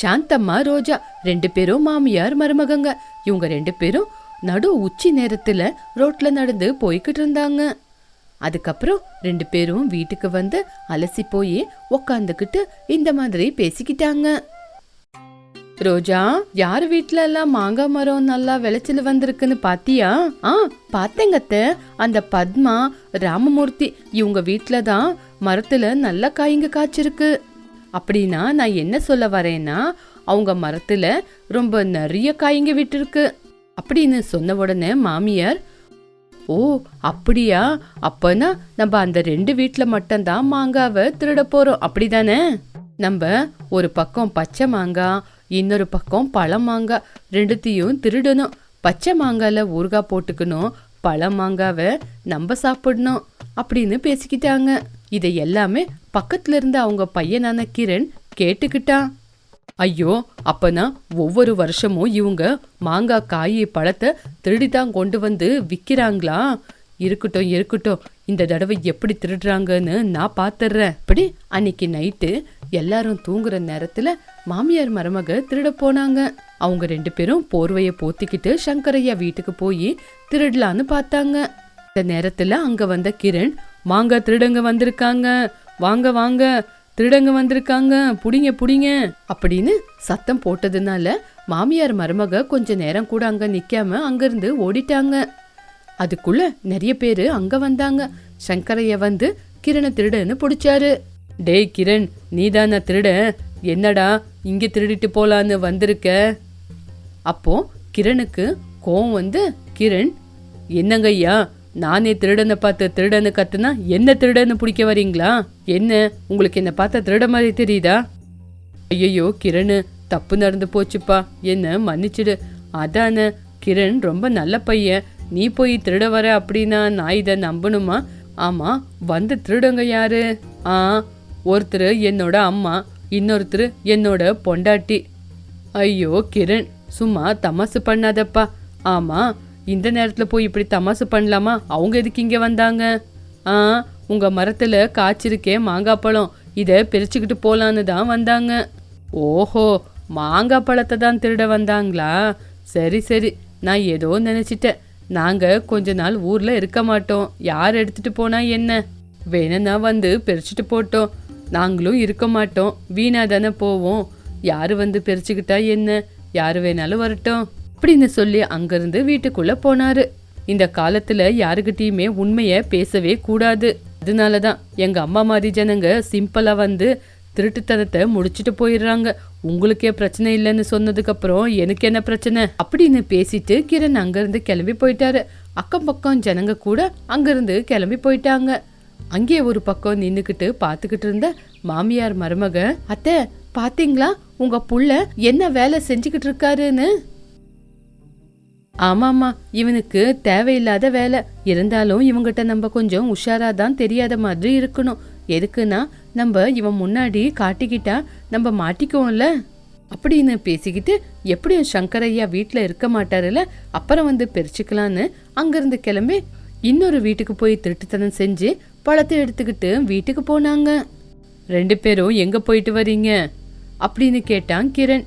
சாந்தம்மா ரோஜா ரெண்டு பேரும் மாமியார் மருமகங்க. இவங்க ரெண்டு பேரும் நடு உச்சி நேரத்துல ரோட்ல நடந்து போய்கிட்டு இருந்தாங்க. அதுக்கப்புறம் ரெண்டு பேரும் வீட்டுக்கு வந்து அலசி போய் உக்காந்துக்கிட்டு இந்த மாதிரி பேசிக்கிட்டாங்க. ரோஜா யார் வீட்ல எல்லாம் மாங்காய் மரம் நல்லா விளைச்சல் வந்திருக்குன்னு பாத்தியா? ஆ பார்த்தேங்க அந்த பத்மா ராமமூர்த்தி இவங்க வீட்ல தான் மரத்துல நல்ல காய்ங்க காய்ச்சிருக்கு. அப்படின்னா நான் என்ன சொல்ல வரேன்னா அவங்க மரத்துல ரொம்ப நிறைய காய்ங்க விட்டுருக்கு. அப்படின்னு சொன்ன உடனே மாமியார் ஓ அப்படியா? அப்பனா நம்ம அந்த ரெண்டு வீட்டில் மட்டும்தான் மாங்காவை திருட போறோம். அப்படிதானே? நம்ம ஒரு பக்கம் பச்சை மாங்காய் இன்னொரு பக்கம் பழம் மாங்காய் ரெண்டுத்தையும் திருடணும். பச்சை மாங்காயில் ஊறுகாய் போட்டுக்கணும். பழம் மாங்காவை நம்ம சாப்பிடணும். அப்படின்னு பேசிக்கிட்டாங்க. இதை எல்லாமே பக்கத்துல இருந்த அவங்க பையனான கிரண் கேட்டுக்கிட்டான் ஐயோ அப்பனா ஒவ்வொரு வருஷமும் இவங்க மாங்காய் காய் பழத்தை திருடிதான் கொண்டு வந்து விற்கிறாங்களா இருக்கட்டும் இருக்கட்டும். இந்த தடவை எப்படி திருடுறாங்கன்னு நான் பாத்துறேன். இப்படி அன்னைக்கு நைட்டு எல்லாரும் தூங்குற நேரத்துல மாமியார் மருமக திருட போனாங்க. அவங்க ரெண்டு பேரும் போர்வையை போத்திக்கிட்டு சங்கரையா வீட்டுக்கு போய் திருடலான்னு பார்த்தாங்க. இந்த நேரத்துல அங்க வந்த கிரண் மாங்காய் திருடங்க வந்திருக்காங்க. வாங்க வாங்க திருடங்க வந்திருக்காங்க. புடிங்க புடிங்க. அப்படின்னு சத்தம் போட்டதுனால மாமியார் மருமக கொஞ்ச நேரம் கூட அங்க நிக்காம அங்கிருந்து ஓடிட்டாங்க. அதுக்குள்ள நிறைய பேரு அங்க வந்தாங்க. சங்கரைய வந்து கிரண திருடன்னு பிடிச்சாரு. டேய் கிரண் நீதான திருட. என்னடா இங்க திருடிட்டு போலான்னு வந்திருக்க? அப்போ கிரணுக்கு கோவம் வந்து கிரண் என்னங்கய்யா நானே திருடனை பார்த்து திருடனை கத்துனா என்ன திருடன்னு பிடிக்க வரீங்களா? என்ன? உங்களுக்கு என்னை பார்த்தா திருட மாதிரி தெரியுதா? ஐயையோ கிரண் தப்பு நடந்து போச்சுப்பா. என்ன மன்னிச்சிடு. அதானே கிரண் ரொம்ப நல்ல பையன். நீ போய் திருட வர அப்படின்னா நான் இதை நம்பணுமா? ஆமா வந்து திருடங்க யாரு? ஆ ஒருத்தர் என்னோட அம்மா இன்னொருத்தர் என்னோட பொண்டாட்டி. ஐயோ கிரண் சும்மா தமாசு பண்ணாதப்பா. ஆமா இந்த நேரத்தில் போய் இப்படி தமாசு பண்ணலாமா? அவங்க எதுக்கு இங்கே வந்தாங்க? ஆ உங்கள் மரத்தில் காய்ச்சிருக்கே மாங்காய் பழம். இதை பிரிச்சுக்கிட்டு போகலான்னு தான் வந்தாங்க. ஓஹோ மாங்காய் பழத்தை தான் திருட வந்தாங்களா? சரி சரி. நான் ஏதோ நினச்சிட்டேன். நாங்கள் கொஞ்ச நாள் ஊரில் இருக்க மாட்டோம். யார் எடுத்துகிட்டு போனால் என்ன? வேணும்னா வந்து பிரிச்சுட்டு போட்டோம். நாங்களும் இருக்க மாட்டோம். வீணாக தானே போவோம். யார் வந்து பிரிச்சுக்கிட்டா என்ன? யார் வேணாலும் வரட்டும். அப்படின்னு சொல்லி அங்கிருந்து வீட்டுக்குள்ள போனாரு. இந்த காலத்துல யாருகிட்டயுமே உண்மைய பேசவே கூடாது. அதனாலதான் எங்க அம்மா மாதிரி ஜனங்க சிம்பிளா வந்து திருட்டுத்தனத்தை முடிச்சுட்டு போயிடுறாங்க. உங்களுக்கே பிரச்சனை இல்லைன்னு சொன்னதுக்கு அப்புறம் எனக்கு என்ன பிரச்சனை? அப்படின்னு பேசிட்டு கிரண் அங்கிருந்து கிளம்பி போயிட்டாரு. அக்கம் பக்கம் ஜனங்க கூட அங்கிருந்து கிளம்பி போயிட்டாங்க. அங்கே ஒரு பக்கம் நின்னுக்கிட்டு பாத்துக்கிட்டு இருந்த மாமியார் மருமக அத்தை பாத்தீங்களா? உங்க புள்ள என்ன வேலை செஞ்சுக்கிட்டு இருக்காருன்னு? ஆமாமா இவனுக்கு தேவையில்லாத வேலை. இருந்தாலும் இவங்கிட்ட நம்ம கொஞ்சம் உஷாரா தான் தெரியாத மாதிரி இருக்கணும். எதுக்குன்னா நம்ம இவன் முன்னாடி காட்டிக்கிட்டா நம்ம மாட்டிக்குவோம்ல. அப்படின்னு பேசிக்கிட்டு எப்படியும் சங்கரையா வீட்டில் இருக்க மாட்டாருல அப்புறம் வந்து பிரிச்சுக்கலான்னு அங்கிருந்து கிளம்பி இன்னொரு வீட்டுக்கு போய் திருட்டுத்தனம் செஞ்சு பழத்தை எடுத்துக்கிட்டு வீட்டுக்கு போனாங்க. ரெண்டு பேரும் எங்க போயிட்டு வரீங்க? அப்படின்னு கேட்டான் கிரண்.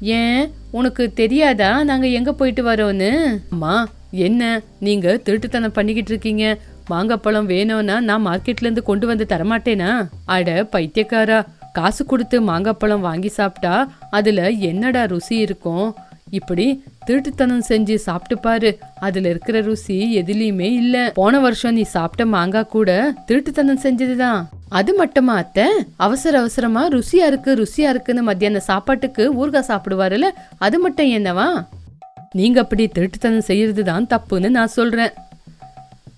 ஏன்? உனக்கு தெரியாதா? நாங்க எங்க போயிட்டு வரோன்னு? அம்மா என்ன? நீங்க திருட்டுத்தனம் பண்ணிக்கிட்டு இருக்கீங்க. மாங்காய் பழம் வேணும்னா நான் மார்க்கெட்ல இருந்து கொண்டு வந்து தரமாட்டேனா? அட பைத்தியக்காரா. காசு கொடுத்து மாங்காய் பழம் வாங்கி சாப்பிட்டா அதுல என்னடா ருசி இருக்கும்? இப்படி திருட்டுத்தனம் செஞ்சு சாப்பிட்டு பாரு. அதுல இருக்கிற ருசி எதுலயுமே இல்ல. போன வருஷம் நீ சாப்பிட்ட மாங்காய் கூட திருட்டுத்தனம் செஞ்சதுதான். அது மட்டுமா அத்தை? அவசர அவசரமா ருசியா இருக்கு ருசியா இருக்குன்னு மத்தியான சாப்பாட்டுக்கு ஊறுகாய் சாப்பிடுவாருல அது மட்டும் என்னவா? நீங்க அப்படி திருட்டுத்தனம் செய்யறது தான் தப்புன்னு நான் சொல்றேன்.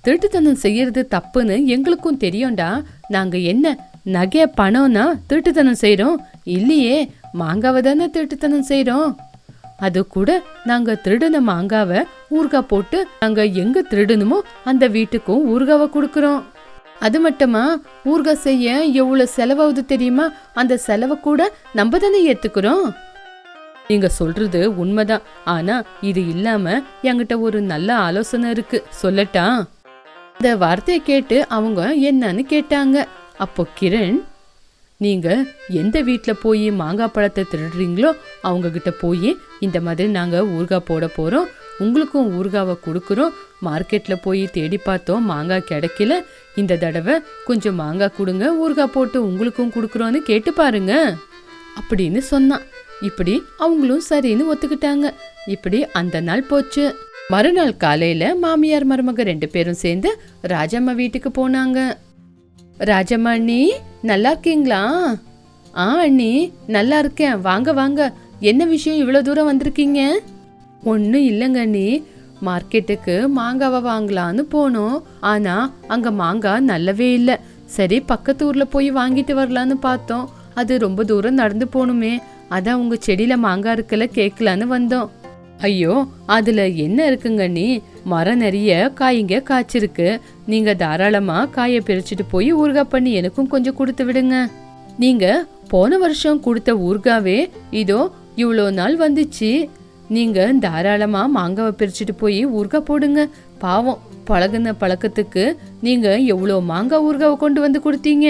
திருட்டுத்தனம் செய்யறது தப்புன்னு எங்களுக்கும் தெரியும்டா. நாங்க என்ன நகை பணம்னா திருட்டுத்தனம் செய்யறோம் இல்லையே மாங்காவை தானே திருட்டுத்தனம் செய்யறோம் அது கூட நாங்க திருடின மாங்காவை ஊறுகாய் போட்டு நாங்க எங்க திருடணுமோ அந்த வீட்டுக்கும் ஊறுகாவை கொடுக்குறோம். அது மட்டுமா? ஊறுகாய் செய்ய எவ்வளவு செலவாகுது தெரியுமா? அந்த செலவை கூட நம்ம தானே ஏத்துக்கிறோம். நீங்க சொல்றது உண்மைதான். ஆனா இது இல்லாம என்கிட்ட ஒரு நல்ல ஆலோசனை இருக்கு. சொல்லட்டா? இந்த வார்த்தையை கேட்டு அவங்க என்னன்னு கேட்டாங்க. அப்போ கிரண் நீங்க எந்த வீட்டில் போய் மாங்காய் பழத்தை திருடுறீங்களோ அவங்க கிட்ட போய் இந்த மாதிரி நாங்க ஊறுகாய் போட போறோம். உங்களுக்கும் ஊறுகாவை கொடுக்குறோம். மார்க்கெட்டில் போய் தேடி பார்த்தோம். மாங்காய் கிடைக்கல. இந்த தடவை கொஞ்சம் மாங்காய் கொடுங்க. ஊறுகாய் போட்டு உங்களுக்கும் கொடுக்குறோன்னு கேட்டு பாருங்க. அப்படின்னு சொன்னான். இப்படி அவங்களும் சரின்னு ஒத்துக்கிட்டாங்க. இப்படி அந்த நாள் போச்சு. மறுநாள் காலையில மாமியார் மருமக ரெண்டு பேரும் சேர்ந்து ராஜம்மா வீட்டுக்கு போனாங்க. ராஜம்மா அண்ணி நல்லா இருக்கீங்களா? ஆ அண்ணி நல்லா இருக்கேன். வாங்க வாங்க. என்ன விஷயம் இவ்வளோ தூரம் வந்திருக்கீங்க? ஒன்றும் இல்லைங்க அண்ணி. மார்க்கெட்டுக்கு மாங்காவை வாங்கலான்னு போனோம். ஆனா அங்க மாங்காய் நல்லவே இல்லை. சரி பக்கத்து ஊர்ல போய் வாங்கிட்டு வரலான்னு பார்த்தோம். அது ரொம்ப தூரம் நடந்து போகணுமே அதான் உங்க செடியில மாங்காய் இருக்குல்ல கேட்கலான்னு வந்தோம். ஐயோ அதுல என்ன இருக்குங்க நீ? மரம் நிறைய காய்ங்க காய்ச்சிருக்கு. நீங்க தாராளமா காயை பிரிச்சுட்டு போய் ஊறுகாய் பண்ணி எனக்கும் கொஞ்சம் கொடுத்து விடுங்க. நீங்க போன வருஷம் கொடுத்த ஊறுகாவே இதோ இவ்வளோ நாள் வந்துச்சு. நீங்க தாராளமா மாங்காவை பிரிச்சுட்டு போய் ஊறுகாய் போடுங்க. பாவம் பழகுன பழக்கத்துக்கு நீங்க எவ்வளோ மாங்காய் ஊறுகாவை கொண்டு வந்து கொடுத்தீங்க?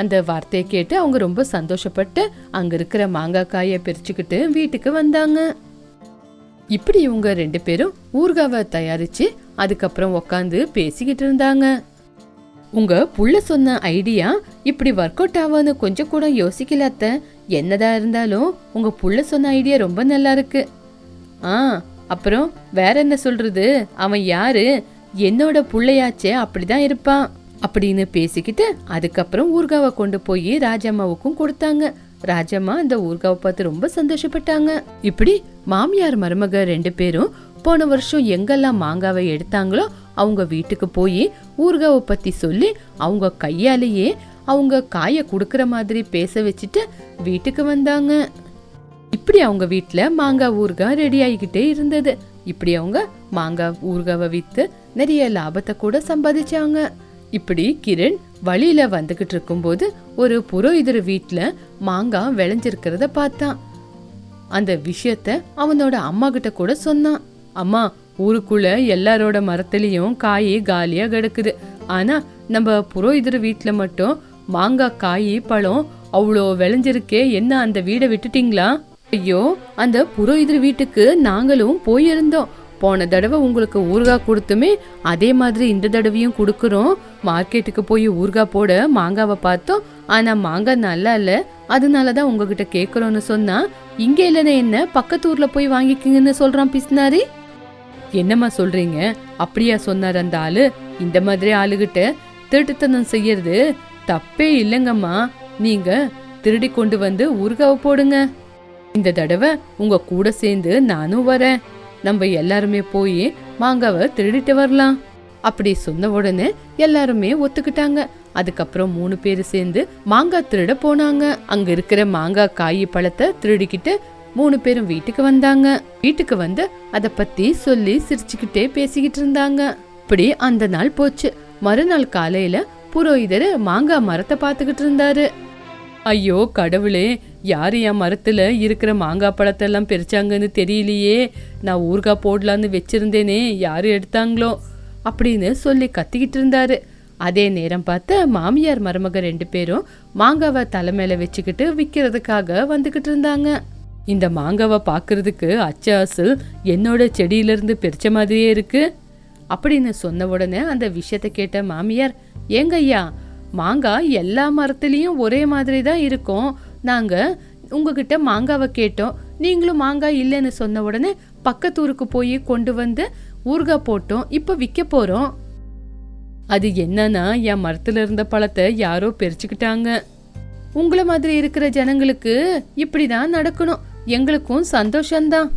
அந்த வார்த்தையை கேட்டு அவங்க ரொம்ப சந்தோஷப்பட்டு அங்க இருக்கிற மாங்காய் காயை பிரிச்சுக்கிட்டு வீட்டுக்கு வந்தாங்க. இப்படி இவங்க ரெண்டு பேரும் ஊர்காவை தயாரிச்சு அதுக்கப்புறம் உக்காந்து பேசிக்கிட்டு இருந்தாங்க. உங்க புள்ள சொன்ன ஐடியா இப்படி ஒர்க் அவுட் ஆவான்னு கொஞ்சம் கூட யோசிக்கல அத்தை. என்னதான் இருந்தாலும் உங்க புள்ள சொன்ன ஐடியா ரொம்ப நல்லா இருக்கு. ஆ அப்புறம் வேற என்ன சொல்றது? அவன் யாரு? என்னோட பிள்ளையாச்சே அப்படிதான் இருப்பான். அப்படின்னு பேசிக்கிட்டு அதுக்கப்புறம் ஊர்காவை கொண்டு போய் ராஜம்மாவுக்கும் கொடுத்தாங்க. ராஜம்மா அந்த ஊர்காவை பார்த்து ரொம்ப சந்தோஷப்பட்டாங்க. இப்படி மாமியார் மருமக ரெண்டு பேரும் போன வருஷம் எங்கெல்லாம் மாங்காவை எடுத்தாங்களோ அவங்க வீட்டுக்கு போய் ஊர்காவை பத்தி சொல்லி அவங்க கையாலேயே அவங்க காயை கொடுக்குற மாதிரி பேச வச்சுட்டு வீட்டுக்கு வந்தாங்க. இப்படி அவங்க வீட்டில் மாங்காய் ஊறுகாய் ரெடி ஆகிக்கிட்டே இருந்தது. இப்படி அவங்க மாங்காய் ஊறுகாவை விற்று நிறைய லாபத்தை கூட சம்பாதிச்சாங்க. இப்படி கிரண் வழியில வந்துகிட்டு இருக்கும்போது ஒரு புரோகிதர் வீட்டில் மாங்காய் விளைஞ்சிருக்கிறத பார்த்தான். அந்த விஷயத்த அவனோட அம்மா கிட்ட கூட சொன்னான். அம்மா ஊருக்குள்ள எல்லாரோட மரத்துலேயும் காய் காலியாக கிடக்குது. ஆனால் நம்ம புரோகிதர் வீட்டில் மட்டும் மாங்காய் காய் பழம் அவ்வளோ விளைஞ்சிருக்கே என்ன அந்த வீடை விட்டுட்டீங்களா? ஐயோ அந்த புரோஹிதர் வீட்டுக்கு நாங்களும் போயிருந்தோம். போன தடவை உங்களுக்கு ஊறுகாய் கொடுத்துமே அதே மாதிரி இந்த தடவையும் கொடுக்குறோம். மார்க்கெட்டுக்கு போய் ஊறுகாய் போட மாங்காவை பார்த்தோம். ஆனா மாங்காய் நல்லா இல்ல. அதனால தான் உங்ககிட்ட கேட்குறோன்னு சொன்னா இங்கே இல்லைன்னா என்ன? பக்கத்து ஊர்ல போய் வாங்கிக்கிங்கன்னு சொல்றான் பிஸ்னாரி என்னம்மா சொல்றீங்க? அப்படியா சொன்னார் அந்த ஆளு. இந்த மாதிரி ஆளுகிட்ட திருட்டுத்தனம் செய்யறது தப்பே இல்லைங்கம்மா. நீங்க திருடி கொண்டு வந்து ஊறுகாவை போடுங்க. இந்த தடவை உங்க கூட சேர்ந்து நானும் வரேன். நம்ம எல்லாருமே போய் மாங்காவை திருடிட்டு வரலாம். அப்படி சொன்ன உடனே எல்லாருமே ஒத்துக்கிட்டாங்க. அதுக்கப்புறம் மூணு பேர் சேர்ந்து மாங்காய் திருட போனாங்க. அங்க இருக்கிற மாங்காய் காய் பழத்தை திருடிக்கிட்டு மூணு பேரும் வீட்டுக்கு வந்தாங்க. வீட்டுக்கு வந்து அத பத்தி சொல்லி சிரிச்சுக்கிட்டே பேசிக்கிட்டு இருந்தாங்க. இப்படி அந்த நாள் போச்சு. மறுநாள் காலையில புரோகிதர் மாங்காய் மரத்தை பார்த்துக்கிட்டு இருந்தாரு. ஐயோ கடவுளே யார் என் மரத்தில் இருக்கிற மாங்காய் பழத்தெல்லாம் பிரிச்சாங்கன்னு தெரியலையே. நான் ஊறுகாய் போடலான்னு வச்சிருந்தேனே யார் எடுத்தாங்களோ அப்படின்னு சொல்லி கத்திக்கிட்டு இருந்தாரு. அதே நேரம் பார்த்து மாமியார் மருமக ரெண்டு பேரும் மாங்காவை தலை வச்சுக்கிட்டு விற்கிறதுக்காக வந்துக்கிட்டு இருந்தாங்க. இந்த மாங்காவை பார்க்கறதுக்கு அச்சு அசல் என்னோட செடியிலிருந்து பிரிச்ச மாதிரியே இருக்கு. அப்படின்னு சொன்ன உடனே அந்த விஷயத்தை கேட்ட மாமியார் ஏங்க ஐயா மாங்காய் எல்லா மரத்துலேயும் ஒரே மாதிரி தான் இருக்கும். நாங்கள் உங்ககிட்ட மாங்காவை கேட்டோம். நீங்களும் மாங்காய் இல்லைன்னு சொன்ன உடனே பக்கத்தூருக்கு போய் கொண்டு வந்து ஊறுகாய் போட்டோம். இப்போ விற்க போகிறோம் அது என்னன்னா என் மரத்தில் இருந்த பழத்தை யாரோ பறிச்சுக்கிட்டாங்க. உங்களை மாதிரி இருக்கிற ஜனங்களுக்கு இப்படி தான் நடக்கணும். எங்களுக்கும் சந்தோஷம்தான்.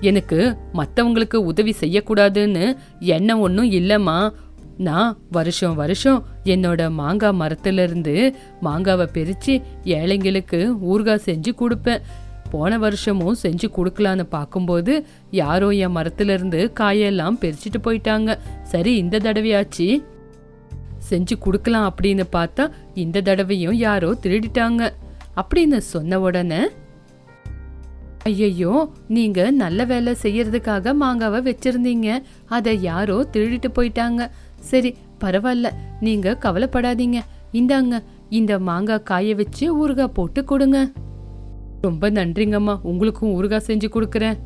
எனக்கு மற்றவங்களுக்கு உதவி செய்யக்கூடாதுன்னு எண்ணம் ஒன்றும் இல்லைம்மா. நான் வருஷம் வருஷம் என்னோட மாங்காய் மரத்திலிருந்து மாங்காவை பிரித்து ஏழைங்களுக்கு ஊறுகாய் செஞ்சு கொடுப்பேன். போன வருஷமும் செஞ்சு கொடுக்கலான்னு பார்க்கும்போது யாரோ என் மரத்திலிருந்து காயெல்லாம் பிரிச்சுட்டு போயிட்டாங்க. சரி இந்த தடவையாச்சு. செஞ்சு கொடுக்கலாம் அப்படின்னு பார்த்தா இந்த தடவையும் யாரோ திருடிட்டாங்க. அப்படின்னு சொன்ன உடனே ஐயையோ நீங்க நல்ல வேலை செய்யறதுக்காக மாங்காவை வச்சிருந்தீங்க. அதை யாரோ திருடிட்டு போயிட்டாங்க. சரி பரவாயில்ல நீங்க கவலைப்படாதீங்க. இந்தாங்க இந்த மாங்காய் காய வச்சு ஊறுகாய் போட்டு கொடுங்க. ரொம்ப நன்றிங்கம்மா உங்களுக்கும் ஊறுகாய் செஞ்சு கொடுக்குறேன்.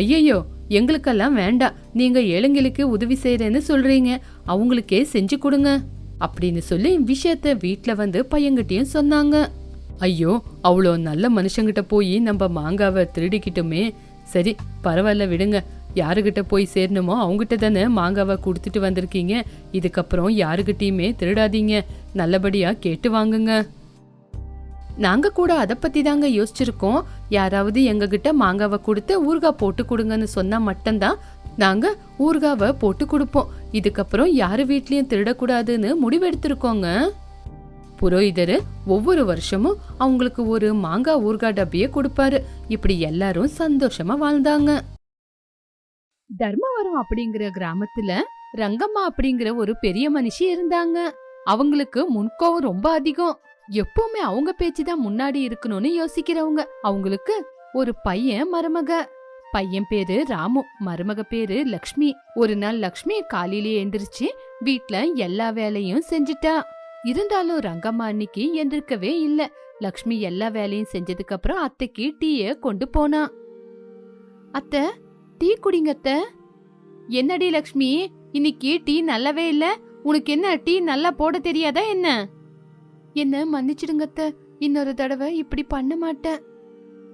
ஐயையோ எங்களுக்கெல்லாம் வேண்டாம் நீங்க ஏழைங்களுக்கு உதவி செய்யறேன்னு சொல்றீங்க அவங்களுக்கே செஞ்சு கொடுங்க அப்படின்னு சொல்லி விஷயத்த வீட்டில் வந்து பையன்கிட்டயும் சொன்னாங்க. ஐயோ அவ்வளோ நல்ல மனுஷங்கிட்ட போய் நம்ம மாங்காவை திருடிக்கிட்டோமே. சரி பரவாயில்ல விடுங்க யாருக்கிட்ட போய் சேரணுமோ அவங்ககிட்ட தானே மாங்காவை கொடுத்துட்டு வந்திருக்கீங்க. இதுக்கப்புறம் யாருக்கிட்டேயுமே திருடாதீங்க. நல்லபடியாக கேட்டு வாங்குங்க. நாங்க கூட அதை பத்தி தாங்க யோசிச்சிருக்கோம். யாராவது எங்ககிட்ட மாங்காவை கொடுத்து ஊறுகாய் போட்டு கொடுங்கன்னு சொன்னா மட்டும்தான் நாங்க ஊறுகாவை போட்டு கொடுப்போம். இதுக்கப்புறம் யாரு வீட்லயும் திருடக்கூடாதுன்னு முடிவெடுத்திருக்கோங்க. புரோகிதர் ஒவ்வொரு வருஷமும் அவங்களுக்கு ஒரு மாங்காய் ஊறுகாய் டப்பியை கொடுப்பாரு. இப்படி எல்லாரும் சந்தோஷமா வாழ்ந்தாங்க. தர்மவரம் அப்படிங்கிற கிராமத்துல ரங்கம்மா அப்படிங்கிற ஒரு பெரிய மனுஷி இருந்தாங்க. அவங்களுக்கு முன்கோவம் ரொம்ப அதிகம். எப்பவுமே அவங்க பேச்சு தான் முன்னாடி இருக்கணும்னு யோசிக்கிறவங்க. அவங்களுக்கு ஒரு பையன் மருமக. பையன் பேரு ராமு மருமக பேரு லக்ஷ்மி. ஒரு நாள் லக்ஷ்மி காலையிலேயே எந்திரிச்சு வீட்ல எல்லா வேலையும் செஞ்சுட்டா. இருந்தாலும் ரங்கம்மா அன்னைக்கு எந்திருக்கவே இல்ல. லக்ஷ்மி எல்லா வேலையும் செஞ்சதுக்கு அப்புறம் அத்தைக்கு டீய கொண்டு போனா. அத்தை டீ குடிங்கத்த என்னடி லக்ஷ்மி இன்னைக்கு டீ நல்லாவே இல்ல. உனக்கு என்ன டீ நல்லா போட தெரியாதா என்ன? என்ன மன்னிச்சிடுங்கத்த இன்னொரு தடவை இப்படி பண்ண மாட்டேன்.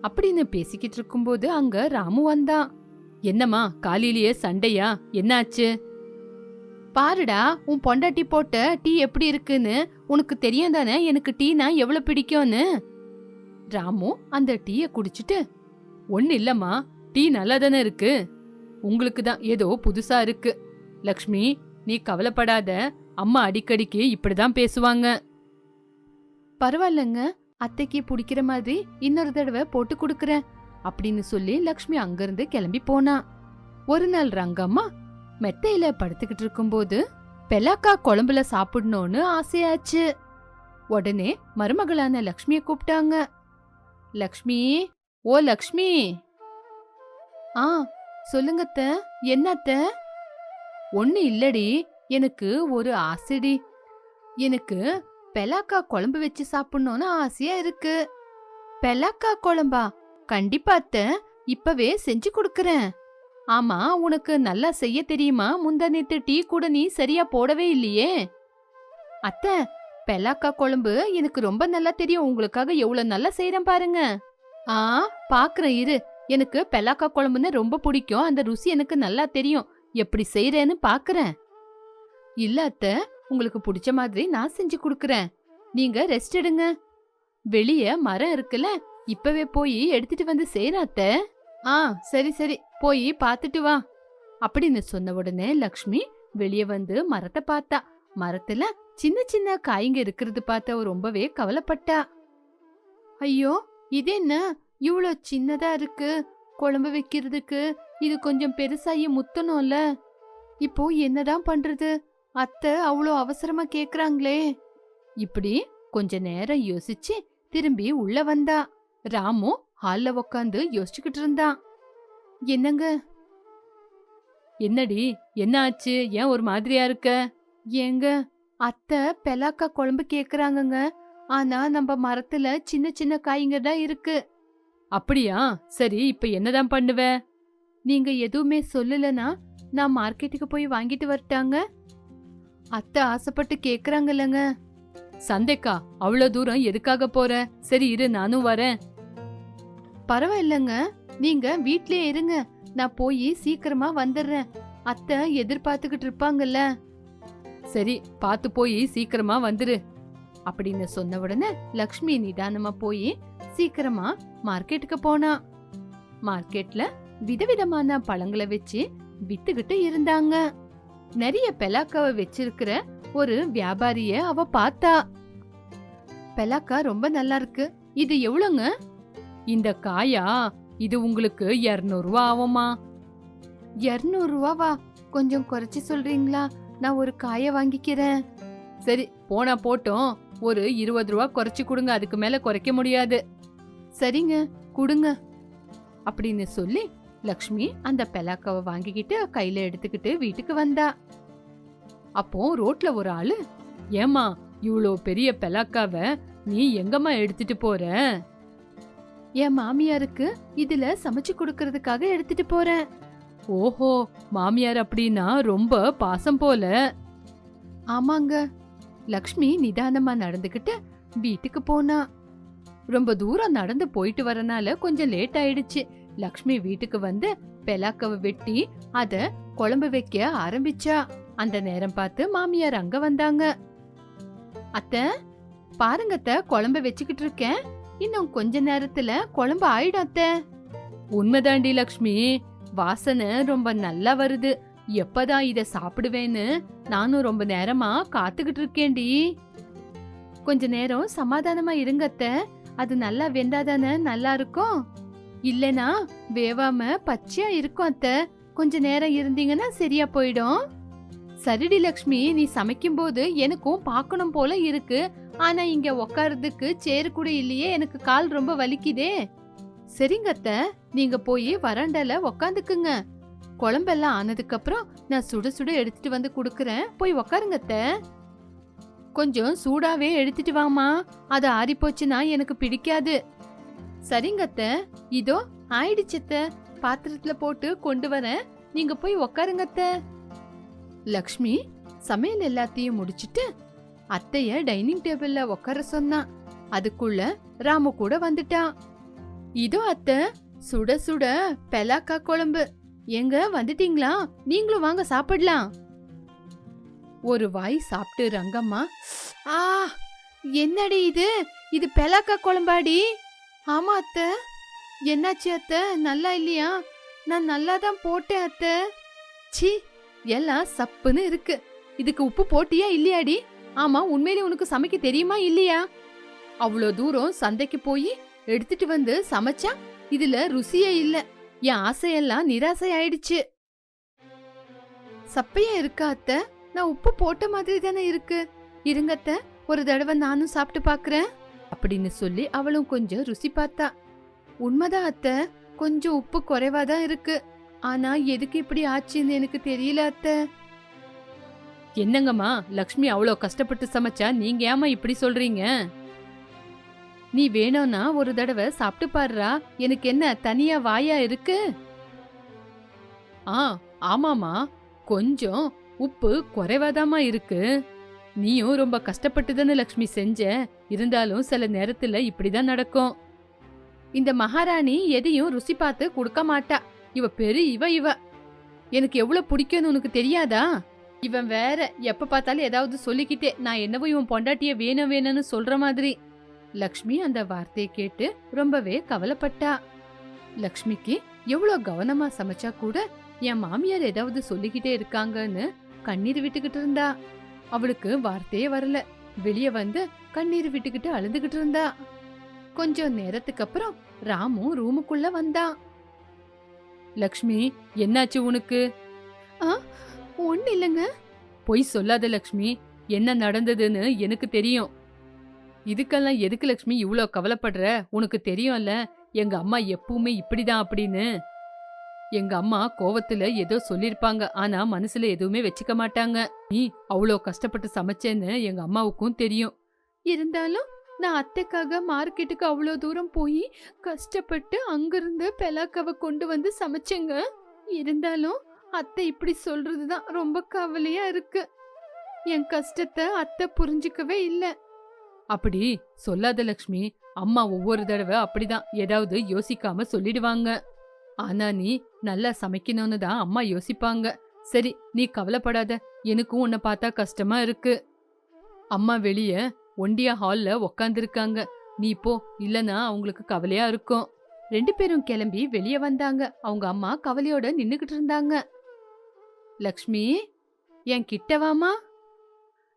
அப்படின்னு பேசிக்கிட்டு இருக்கும்போது அங்க ராமு வந்தான் என்னம்மா காலையிலேயே சண்டையா? என்னாச்சு? பாருடா உன் பொண்டாட்டி போட்ட டீ எப்படி இருக்குன்னு உனக்கு தெரியும் தானே? எனக்கு டீனா எவ்வளவு பிடிக்கும்னு? ராமு அந்த டீய குடிச்சிட்டு ஒன்னு இல்லம்மா. டீ நல்லா தானே இருக்கு? உங்களுக்கு தான் ஏதோ புதுசா இருக்கு. லக்ஷ்மி நீ கவலைப்படாத. அம்மா அடிக்கடிக்கு இப்படிதான் பேசுவாங்க. பரவாயில்லங்க. அத்தைக்கு பிடிக்கிற மாதிரி இன்னொரு தடவை போட்டு கொடுக்கறேன். அப்படின்னு சொல்லி லக்ஷ்மி அங்கிருந்து கிளம்பி போனா. ஒரு நாள் ரங்கம்மா மெத்தையில படுத்துக்கிட்டு இருக்கும்போது பெலாக்கா குழம்புல சாப்பிடணும்னு ஆசையாச்சு. உடனே மருமகளான லக்ஷ்மிய கூப்பிட்டாங்க. லக்ஷ்மி ஓ லக்ஷ்மி! ஆ சொல்லுங்க அத்த. என்ன அத்த? ஒண்ணு இல்லடி. எனக்கு ஒரு ஆசைடி. எனக்கு பெலாக்கா குழம்பு வச்சு சாப்பிடணும்னு ஆசையா இருக்கு. பெலாக்கா குழம்பா? கண்டிப்பா அத்த. இப்பவே செஞ்சு கொடுக்கறேன். ஆமா உனக்கு நல்லா செய்ய தெரியுமா? முந்தா நேத்து டீ கூட நீ சரியா போடவே இல்லையே. அத்த பெலாக்கா குழம்பு எனக்கு ரொம்ப நல்லா தெரியும். உங்களுக்காக எவ்வளவு நல்லா செய்யறேன் பாருங்க. ஆ பாக்குறேன் இரு. எனக்கு பெலாக்கா குழம்புன்னு ரொம்ப பிடிக்கும். அந்த ருசி எனக்கு நல்லா தெரியும். எப்படி செய்யறேன்னு பாக்குறேன். இல்ல அத்த உங்களுக்கு பிடிச்ச மாதிரி நான் செஞ்சு கொடுக்கறேன். நீங்க ரெஸ்ட் எடுங்க. வெளிய மரம் இருக்குல்ல இப்பவே போய் எடுத்துட்டு வந்து செய்யறேன் அத்த. ஆ சரி சரி போய் பாத்துட்டு வா. அப்படின்னு சொன்ன உடனே லக்ஷ்மி வெளிய வந்து மரத்தை பார்த்தா. மரத்துல சின்ன சின்ன காய்ங்க இருக்கிறது பார்த்து அவ ரொம்பவே கவலைப்பட்டா. ஐயோ இது என்ன? இவ்ளோ சின்னதா இருக்கு. குழம்பு வைக்கிறதுக்கு இது கொஞ்சம் பெருசாகி முத்தணும்ல. இப்போ என்னதான் பண்றது? அத்தை அவ்வளோ அவசரமா கேக்குறாங்களே. இப்படி கொஞ்ச நேரம் யோசிச்சு திரும்பி உள்ள வந்தா. ராமு ஹால்ல உக்காந்து யோசிச்சுக்கிட்டு இருந்தான். என்னங்க? என்னடி என்ன ஆச்சு? ஏன் ஒரு மாதிரியா இருக்க? ஏங்க அத்தை பெலாக்கா குழம்பு கேக்குறாங்கங்க. ஆனா நம்ம மரத்துல சின்ன சின்ன காய்ங்க தான் இருக்கு. அப்படியா? சரி இப்ப என்னதான் பண்ணுவ? நீங்க எதுவுமே சொல்லலனா நான் மார்க்கெட்டுக்கு போய் வாங்கிட்டு வரட்டாங்க? அத்தை ஆசைப்பட்டு கேக்குறாங்கல்லங்க. சந்தைக்கா அவ்வளவு தூரம் எதுக்காக போற? சரி இரு நானும் வரேன். பரவாயில்லங்க. நீங்க வீட்லயே இருங்க. நான் போய் சீக்கிரமா வந்துடுறேன் அத்தை எதிர்பார்த்துக்கிட்டு இருப்பாங்கல்ல. சரி பார்த்து போய் சீக்கிரமா வந்துரு. அப்படின்னு சொன்ன உடனே லக்ஷ்மி நிதானமா போய் சீக்கிரமா மார்க்கெட்டுக்கு போனா. மார்க்கெட்ல விதவிதமான பழங்களை வச்சு வித்துக்கிட்டு இருந்தாங்க. நிறைய பெலாக்காவை வச்சிருக்கிற ஒரு வியாபாரிய அவ பார்த்தா. பெலாக்கா ரொம்ப நல்லா இருக்கு. இது எவ்வளோங்க? இந்த காயா இது உங்களுக்கு இரநூறுவா ஆகுமா இரநூறுவாவா? கொஞ்சம் குறைச்சி சொல்றீங்களா? நான் ஒரு காய வாங்கிக்கிறேன். சரி போனா போட்டோம். ஒரு இருபது ரூபா குறைச்சி கொடுங்க அதுக்கு மேல குறைக்க முடியாது. சரிங்க கொடுங்க. அப்படின்னு சொல்லி லக்ஷ்மி அந்த பெலாக்காவை வாங்கிக்கிட்டு கையில எடுத்துக்கிட்டு வீட்டுக்கு வந்தா. அப்போ ரோட்ல ஒரு ஆளு ஏமா இவ்வளோ பெரிய பெலாக்காவை நீ எங்கம்மா எடுத்துட்டு போற? என் மாமியாருக்கு இதுல சமைச்சு கொடுக்கறதுக்காக எடுத்துட்டு போறேன். ஓஹோ மாமியார் அப்படின்னா ரொம்ப பாசம் போல. ஆமாங்க லக்ஷ்மி நிதானமா நடந்துகிட்டு வீட்டுக்கு போனா. ரொம்ப தூரம் நடந்து போயிட்டு வரனால கொஞ்சம் லேட் ஆயிடுச்சு. லக்ஷ்மி வீட்டுக்கு வந்து பெலாக்கவை வெட்டி அத குழம்பு வைக்க ஆரம்பிச்சா. அந்த நேரம் பார்த்து மாமியார் அங்க வந்தாங்க. அத்தை பாருங்க அத்தை குழம்பு வச்சுக்கிட்டு இருக்கேன். இன்னும் கொஞ்ச நேரத்துல குழம்பு ஆயிடும் அத்தை. உண்மைதாண்டி லக்ஷ்மி. வாசனை ரொம்ப நல்லா வருது. எப்பதான் இத சாப்பிடுவேன்னு நானும் ரொம்ப நேரமா காத்துக்கிட்டு இருக்கேன்டி கொஞ்ச நேரம் சமாதானமா இருங்க அத்தை. அது நல்லா வெந்தாதானே நல்லா இருக்கும். இல்லனா வேவாம பச்சையா இருக்கும் அத்தை. கொஞ்ச நேரம் இருந்தீங்கன்னா சரியா போயிடும். சரிடி லக்ஷ்மி நீ சமைக்கும்போது எனக்கும் பார்க்கணும் போல இருக்கு. ஆனா இங்க உக்காரதுக்கு சேரு கூட இல்லையே எனக்கு கால் ரொம்ப வலிக்குதே. சரிங்க அத்தை. நீங்க போய் வராண்டால உக்காந்துக்குங்க. குழம்பெல்லாம் ஆனதுக்கப்புறம் நான் சுட சுட எடுத்துட்டு வந்து கொடுக்குறேன். போய் உக்காருங்க அத்தை. கொஞ்சம் சூடாவே எடுத்துட்டு வாமா அது ஆறி போச்சுன்னா எனக்கு பிடிக்காது. சரிங்க அத்தை. இதோ ஆயிடுச்சு அத்தை. பாத்திரத்துல போட்டு கொண்டு வரேன். நீங்க போய் உக்காருங்கத்த லக்ஷ்மி சமையல் எல்லாத்தையும் முடிச்சிட்டு அத்தைய டைனிங் டேபிள்ல உட்கார சொன்னான் அதுக்குள்ள ராமு கூட வந்துட்டான் இதோ அத்தை. சுட சுட பெலாக்கா குழம்பு. எங்க வந்துட்டீங்களா? நீங்களும் வாங்க சாப்பிடலாம். ஒரு வாய் சாப்பிட்டு ரங்கம்மா ஆ என்னடி இது? இது பெலாக்கா குழம்பாடி? ஆமா அத்தை. என்னாச்சு அத்தை? நல்லா இல்லையா? நான் நல்லா தான் போட்டேன் அத்தை. சி எல்லாம் சப்புன்னு இருக்கு. இதுக்கு உப்பு போட்டியா இல்லையாடி? ஆமா உண்மையிலே உனக்கு சமைக்க தெரியுமா இல்லையா? அவ்வளோ தூரம் சந்தைக்கு போய் எடுத்துட்டு வந்து சமைச்சா இதுல ருசியே இல்லை. என் ஆசையெல்லாம் நிராசை ஆயிடுச்சு சப்பையா இருக்கா அத்தை? நான் உப்பு போட்ட மாதிரி தானே இருக்கு. இருங்கத்த ஒரு தடவை நானும் சாப்பிட்டு பாக்குறேன். அப்படின்னு சொல்லி அவளும் கொஞ்சம் ருசி பார்த்தா. உண்மைதான் அத்தை. கொஞ்சம் உப்பு குறைவா தான் இருக்கு. ஆனா எதுக்கு இப்படி ஆச்சுன்னு எனக்கு தெரியல அத்தை. என்னங்கம்மா லக்ஷ்மி அவ்வளோ கஷ்டப்பட்டு சமைச்சா நீங்க ஏமா இப்படி சொல்றீங்க? நீ வேணும்னா ஒரு தடவை சாப்பிட்டு பாருறா. எனக்கு என்ன தனியா வாயா இருக்கு? ஆ ஆமாமா கொஞ்சம் உப்பு குறைவாதாம்மா இருக்கு. நீயும் ரொம்ப கஷ்டப்பட்டு தானே லக்ஷ்மி செஞ்ச? இருந்தாலும் சில நேரத்துல இப்படிதான் நடக்கும். இந்த மகாராணி எதையும் ருசி பார்த்து கொடுக்க மாட்டா. இவ பெரு இவ இவ. எனக்கு எவ்வளவு பிடிக்கும்னு உனக்கு தெரியாதா? இவன் வேற எப்ப பார்த்தாலும் ஏதாவது சொல்லிக்கிட்டே நான் என்னவோ இவன் பொண்டாட்டிய வேணும் வேணும்னு சொல்ற மாதிரி. லக்ஷ்மி அந்த வார்த்தையை கேட்டு ரொம்பவே கவலைப்பட்டா. லக்ஷ்மிக்கு எவ்வளவு கவனமா சமைச்சா கூட என் மாமியார் ஏதாவது சொல்லிக்கிட்டே இருக்காங்கன்னு கண்ணீர் விட்டுக்கிட்டு இருந்தா. அவளுக்கு வார்த்தையே வரல. வெளிய வந்து கண்ணீர் விட்டுக்கிட்டு அழுதுகிட்டு இருந்தா. கொஞ்சம் நேரத்துக்கு அப்புறம் ராமு ரூமுக்குள்ள வந்தான் லக்ஷ்மி என்னாச்சு உனக்கு? ஒண்ணு இல்லைங்க. பொய் சொல்லாத லக்ஷ்மி என்ன நடந்ததுன்னு எனக்கு தெரியும். இதுக்கெல்லாம் எதுக்கு லக்ஷ்மி இவ்வளோ கவலைப்படுற? உனக்கு தெரியும்ல எங்க அம்மா எப்பவுமே இப்படிதான் அப்படின்னு. எங்க அம்மா கோவத்துல ஏதோ சொல்லிருப்பாங்க ஆனா மனசுல எதுவுமே வச்சுக்க மாட்டாங்க. நீ அவ்வளோ கஷ்டப்பட்டு சமைச்சேன்னு எங்க அம்மாவுக்கும் தெரியும். இருந்தாலும் நான் அத்தைக்காக மார்க்கெட்டுக்கு அவ்வளோ தூரம் போய் கஷ்டப்பட்டு அங்கிருந்து பெலாக்காவை கொண்டு வந்து சமைச்சேங்க. இருந்தாலும் அத்தை இப்படி சொல்றதுதான் ரொம்ப கவலையா இருக்கு. என் கஷ்டத்தை அத்தை புரிஞ்சுக்கவே இல்லை. அப்படி சொல்லாத லக்ஷ்மி அம்மா ஒவ்வொரு தடவை அப்படிதான் ஏதாவது யோசிக்காம சொல்லிடுவாங்க. ஆனா நீ நல்லா சமைக்கணும்னு தான் அம்மா யோசிப்பாங்க. சரி நீ கவலைப்படாத எனக்கும் உன்னை பார்த்தா கஷ்டமா இருக்கு. அம்மா வெளிய ஒண்டியா ஹால்ல உக்காந்துருக்காங்க. நீ போ இல்லனா அவங்களுக்கு கவலையா இருக்கும். ரெண்டு பேரும் கிளம்பி வெளிய வந்தாங்க. அவங்க அம்மா கவலையோட நின்னுகிட்டு இருந்தாங்க. லக்ஷ்மி என் கிட்டவாமா வாமா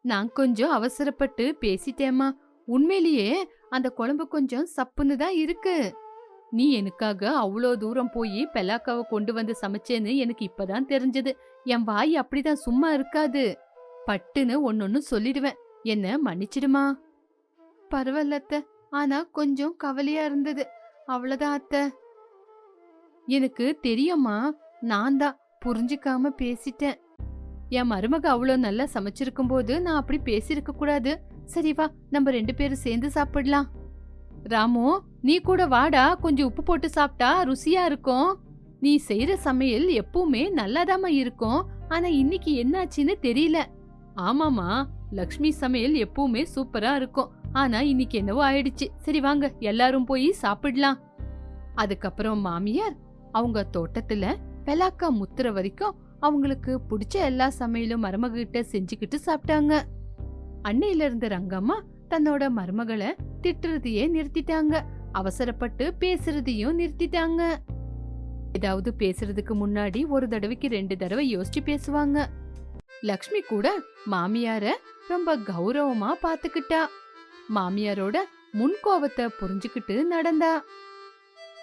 நான் கொஞ்சம் அவசரப்பட்டு பேசிட்டேம்மா. உண்மையிலேயே அந்த குழம்பு கொஞ்சம் சப்புன்னு தான் இருக்கு. நீ எனக்காக அவ்வளோ தூரம் போய் பெலாக்காவை கொண்டு வந்து சமைச்சேன்னு எனக்கு இப்பதான் தெரிஞ்சது. என் வாய் அப்படிதான் சும்மா இருக்காது. பட்டுன்னு ஒன்னொன்னு சொல்லிடுவேன். என்ன மன்னிச்சிடுமா? பரவாயில்ல அத்தை. ஆனா கொஞ்சம் கவலையா இருந்தது. அவ்வளவுதான் அத்தை. எனக்கு தெரியுமா நான் தான் புரிஞ்சுக்காம பேசிட்டேன். என் மருமக அவ்வளோ நல்லா சமைச்சிருக்கும் போது நான் அப்படி பேசியிருக்க கூடாது. சரி வா நம்ம ரெண்டு பேரும் சேர்ந்து சாப்பிடலாம். ராமு நீ கூட வாடா கொஞ்சம் உப்பு போட்டு சாப்பிட்டா ருசியா இருக்கும். நீ செய்யற சமையல் எப்பவுமே நல்லாதாம்மா இருக்கும். ஆனா இன்னைக்கு என்னாச்சுன்னு தெரியல. ஆமாமா லக்ஷ்மி சமையல் எப்பவுமே சூப்பரா இருக்கும். ஆனா இன்னைக்கு என்னவோ ஆயிடுச்சு. சரி வாங்க எல்லாரும் போய் சாப்பிடலாம். அதுக்கப்புறம் மாமியார் அவங்க தோட்டத்துல பெலாக்கா முத்துற வரைக்கும் அவங்களுக்கு பிடிச்ச எல்லா சமையலும் மருமகிட்ட செஞ்சுக்கிட்டு சாப்பிட்டாங்க. அன்னையில இருந்த ரங்கம்மா தன்னோட மருமகளை திட்டுறதையே நிறுத்திட்டாங்க. அவசரப்பட்டு பேசுறதையும் நிறுத்திட்டாங்க. ஏதாவது பேசுறதுக்கு முன்னாடி ஒரு தடவைக்கு ரெண்டு தடவை யோசிச்சு பேசுவாங்க. லக்ஷ்மி கூட மாமியார ரொம்ப கௌரவமா பாத்துக்கிட்டா. மாமியாரோட முன்கோபத்தை புரிஞ்சுக்கிட்டு நடந்தா.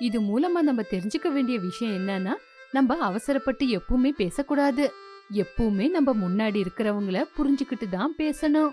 இது மூலமா நம்ம தெரிஞ்சுக்க வேண்டிய விஷயம் என்னன்னா நம்ம அவசரப்பட்டு எப்பவுமே பேசக்கூடாது. எப்பவுமே நம்ம முன்னாடி இருக்கிறவங்கள புரிஞ்சுக்கிட்டு தான் பேசணும்.